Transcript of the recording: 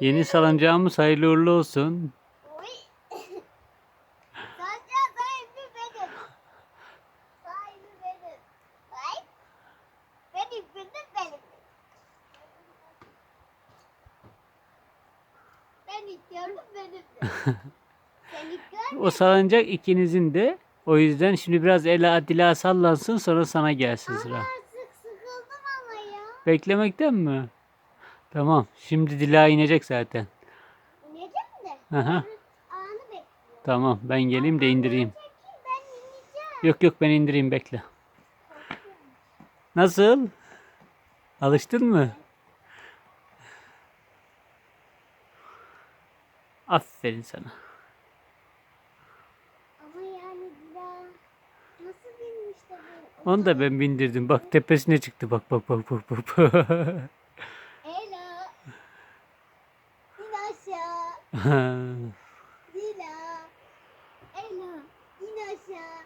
Yeni salıncağımız hayırlı uğurlu olsun. O salıncak ikinizin de. O yüzden şimdi biraz Ela Dila sallansın sonra sana gelsin sıra. Ama artık sıkıldım ama ya. Beklemekten mi? Tamam. Şimdi Dila inecek zaten. İneceğim de. Aha. Anı bekliyorum. Tamam ben geleyim de indireyim. Yok yok ben indireyim bekle. Nasıl? Alıştın mı? Aferin sana. Ama yani daha nasıl bilmiş de bu? Onu da ben bindirdim. Bak tepesine çıktı. Bak bak bak bak bak. aşağı. Lila. Ela. İn aşağı.